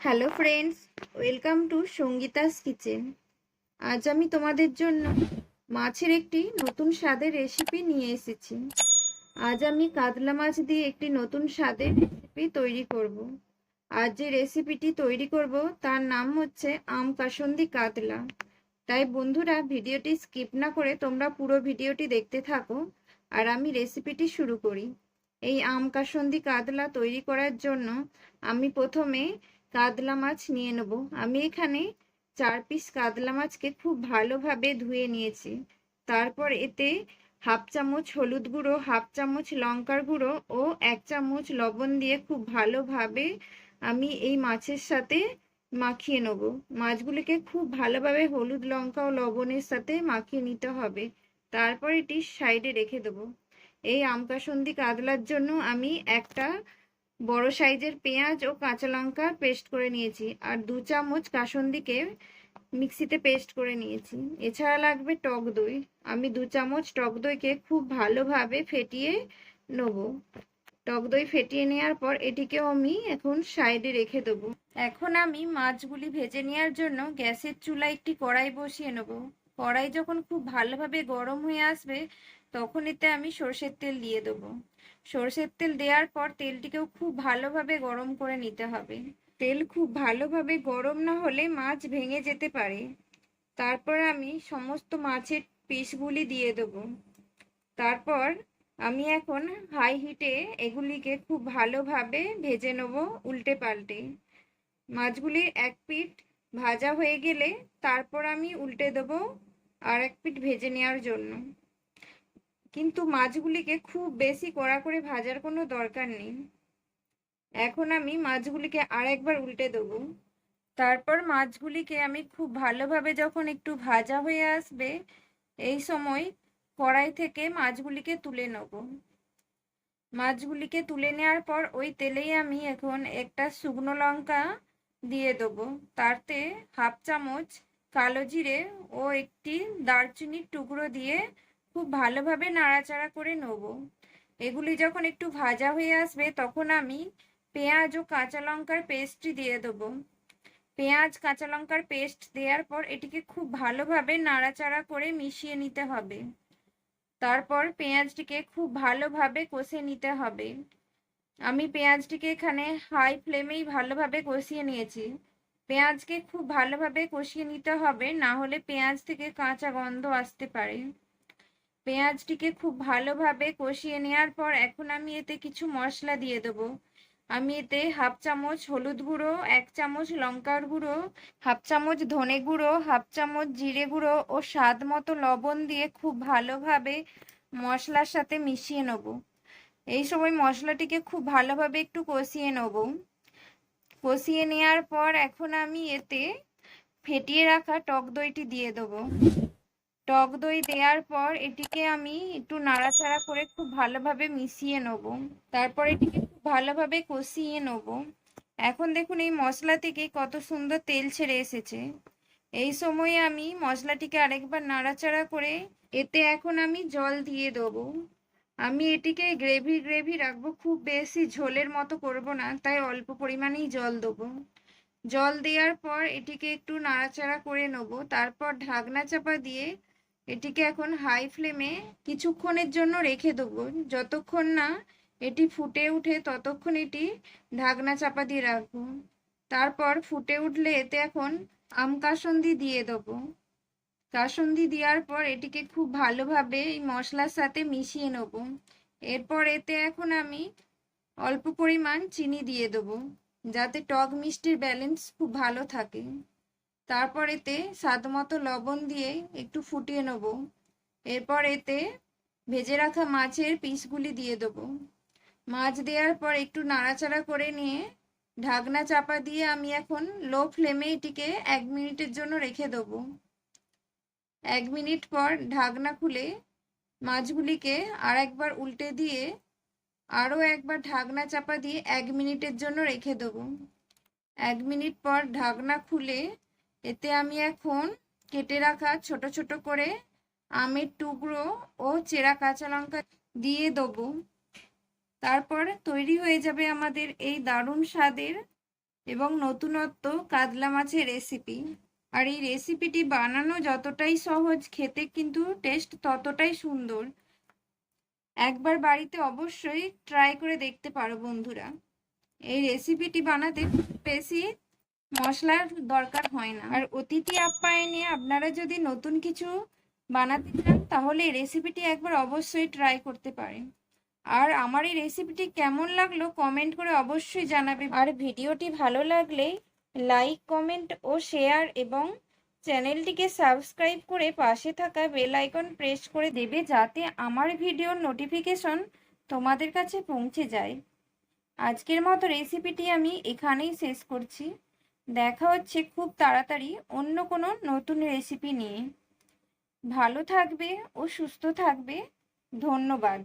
Hello friends, welcome to Sangeeta's kitchen. আজ আমি তোমাদের জন্য মাছের একটি নতুন স্বাদের রেসিপি নিয়ে এসেছি। আজ আমি কাতলা মাছ দিয়ে একটি নতুন স্বাদের রেসিপি তৈরি করব। আজ যে রেসিপিটি তৈরি করব, তার নাম হচ্ছে আম কাসন্দি কাতলা। তাই বন্ধুরা, ভিডিওটি স্কিপ না করে তোমরা পুরো ভিডিওটি দেখতে থাকো আর আমি রেসিপিটি শুরু করি। এই আম কাসন্দি কাতলা তৈরি করার জন্য আমি প্রথমে কাতলা মাছ নিয়ে নেব। আমি এখানে চার পিস কাতলা মাছকে খুব ভালোভাবে ধুয়ে নিয়েছি। তারপর এতে হাফ চামচ হলুদ গুঁড়ো, হাফ চামচ লঙ্কার গুঁড়ো ও এক চামচ লবণ দিয়ে খুব ভালোভাবে আমি এই মাছের সাথে মাখিয়ে নেব। মাছগুলিকে খুব ভালোভাবে হলুদ, লঙ্কা ও লবণের সাথে মাখিয়ে নিতে হবে। তারপর এটি সাইডে রেখে দেবো। এই আমকাসন্দি কাতলার জন্য আমি একটা বড় সাইজের পেঁয়াজ ও কাঁচা লঙ্কা পেস্ট করে নিয়েছি আর দু চামচ কাসন্দিকে মিক্সিতে পেস্ট করে নিয়েছি। এছাড়া লাগবে টক দই। আমি দু চামচ টক দইকে খুব ভালোভাবে ফেটিয়ে নেব। টক দই ফেটিয়ে নেওয়ার পর এটিকেও আমি এখন সাইডে রেখে দেবো। এখন আমি মাছগুলি ভেজে নেওয়ার জন্য গ্যাসের চুলা একটি কড়াই বসিয়ে নেব। কড়াই যখন খুব ভালোভাবে গরম হয়ে আসবে, তখন এতে আমি সর্ষের তেল দিয়ে দেবো। সর্ষের তেল দেওয়ার পর তেলটিকেও খুব ভালোভাবে গরম করে নিতে হবে। তেল খুব ভালোভাবে গরম না হলে মাছ ভেঙে যেতে পারে। তারপর আমি সমস্ত মাছের পিসগুলি দিয়ে দেবো। তারপর আমি এখন হাই হিটে এগুলিকে খুব ভালোভাবে ভেজে নেব উল্টে পাল্টে। মাছগুলির এক পিঠ ভাজা হয়ে গেলে তারপর আমি উল্টে দেবো আর এক পিঠ ভেজে নেওয়ার জন্য। কিন্তু মাছগুলিকে খুব বেশি কড়া করে ভাজার কোনো দরকার নেই। এখন আমি মাছগুলিকে আরেকবার উল্টে দেবো। তারপর মাছগুলিকে আমি খুব ভালোভাবে যখন একটু ভাজা হয়ে আসবে, এই সময় কড়াই থেকে মাছগুলিকে তুলে নেব। মাছগুলিকে তুলে নেওয়ার পর ওই তেলেই আমি এখন একটা শুকনো লঙ্কা দিয়ে দেবো। তাতে হাফ চামচ কালো জিরে ও একটি দারচিনির টুকরো দিয়ে খুব ভালোভাবে নাড়াচাড়া করে নেব। এগুলি যখন একটু ভাজা হয়ে আসবে, তখন আমি পেঁয়াজ ও কাঁচা লঙ্কার পেস্টটি দিয়ে দেবো। পেঁয়াজ, কাঁচা লঙ্কার পেস্ট দেওয়ার পর এটিকে খুব ভালোভাবে নাড়াচাড়া করে মিশিয়ে নিতে হবে। তারপর পেঁয়াজটিকে খুব ভালোভাবে কষে নিতে হবে। আমি পেঁয়াজটিকে এখানে হাই ফ্লেমেই ভালোভাবে কষিয়ে নিয়েছি। পেঁয়াজকে খুব ভালোভাবে কষিয়ে নিতে হবে, না হলে পেঁয়াজ থেকে কাঁচা গন্ধ আসতে পারে। পেঁয়াজটিকে খুব ভালোভাবে কষিয়ে নেওয়ার পর এখন আমি এতে কিছু মশলা দিয়ে দেবো। আমি এতে হাফ চামচ হলুদ গুঁড়ো, এক চামচ লঙ্কার গুঁড়ো, হাফ চামচ ধনে গুঁড়ো, হাফ চামচ জিরে গুঁড়ো ও স্বাদ মতো লবণ দিয়ে খুব ভালোভাবে মশলার সাথে মিশিয়ে নেব। এই সময় মশলাটিকে খুব ভালোভাবে একটু কষিয়ে নেব। কষিয়ে নেওয়ার পর এখন আমি এতে ফেটিয়ে রাখা টক দইটি দিয়ে দেবো। টক দই দেওয়ার পর এটিকে আমি একটু নাড়াচাড়া করে খুব ভালোভাবে মিশিয়ে নেব। তারপর এটিকে খুব ভালোভাবে কষিয়ে নেব। এখন দেখুন এই মশলা থেকে কত সুন্দর তেল ছেড়ে এসেছে। এই সময়ে আমি মশলাটিকে আরেকবার নাড়াচাড়া করে এতে এখন আমি জল দিয়ে দেবো। আমি এটিকে গ্রেভি গ্রেভি রাখব, খুব বেশি ঝোলের মতো করব না, তাই অল্প পরিমাণেই জল দেবো। জল দেওয়ার পর এটিকে একটু নাড়াচাড়া করে নেব। তারপর ঢাকনা চাপা দিয়ে এটিকে এখন হাই ফ্লেমে কিছুক্ষণের জন্য রেখে দেবো। যতক্ষণ না এটি ফুটে উঠে ততক্ষণ এটি ঢাকনা চাপা দিয়ে রাখব। তারপর ফুটে উঠলে এতে এখন আম কাসন্দি দিয়ে দেবো। কাসন্দি দেওয়ার পর এটিকে খুব ভালোভাবে এই মশলার সাথে মিশিয়ে নেব। এরপর এতে এখন আমি অল্প পরিমাণ চিনি দিয়ে দেবো, যাতে টক মিষ্টির ব্যালেন্স খুব ভালো থাকে। তারপর এতে স্বাদ মতো লবণ দিয়ে একটু ফুটিয়ে নেব। এরপর এতে ভেজে রাখা মাছের পিসগুলি দিয়ে দেবো। মাছ দেওয়ার পর একটু নাড়াচাড়া করে নিয়ে ঢাকনা চাপা দিয়ে আমি এখন লো ফ্লেমে এটিকে এক মিনিটের জন্য রেখে দেবো। এক মিনিট পর ঢাকনা খুলে মাছগুলিকে আর একবার উল্টে দিয়ে আরও একবার ঢাকনা চাপা দিয়ে এক মিনিটের জন্য রেখে দেবো। এক মিনিট পর ঢাকনা খুলে এতে আমি এখন কেটে রাখা ছোট ছোট করে আমের টুকরো ও চেরা কাঁচা লঙ্কা দিয়ে দেবো। তারপর তৈরি হয়ে যাবে আমাদের এই দারুণ স্বাদের এবং নতুনত্ব কাতলা মাছের রেসিপি আর এই রেসিপিটি বানানো যতটাই সহজ, খেতে কিন্তু টেস্ট ততটাই সুন্দর। একবার বাড়িতে অবশ্যই ট্রাই করে দেখতে পারো বন্ধুরা। এই রেসিপিটি বানাতে বেশি মশলার দরকার হয় না। আর অতিথি আপ্যায়নে আপনারা যদি নতুন কিছু বানাতে চান, তাহলে রেসিপিটি একবার অবশ্যই ট্রাই করতে পারেন। আর আমার এই রেসিপিটি কেমন লাগল কমেন্ট করে অবশ্যই জানাবে। আর ভিডিওটি ভালো লাগলে লাইক কমেন্ট ও শেয়ার এবং চ্যানেলটিকে সাবস্ক্রাইব করে পাশে থাকা বেল আইকন প্রেস করে দেবে যাতে আমার ভিডিওর নোটিফিকেশন তোমাদের কাছে পৌঁছে যায়। আজকের মতো রেসিপিটি আমি এখানেই শেষ করছি। দেখা হচ্ছে খুব তাড়াতাড়ি অন্য কোনো নতুন রেসিপি নিয়ে। ভালো থাকবে ও সুস্থ থাকবে। ধন্যবাদ।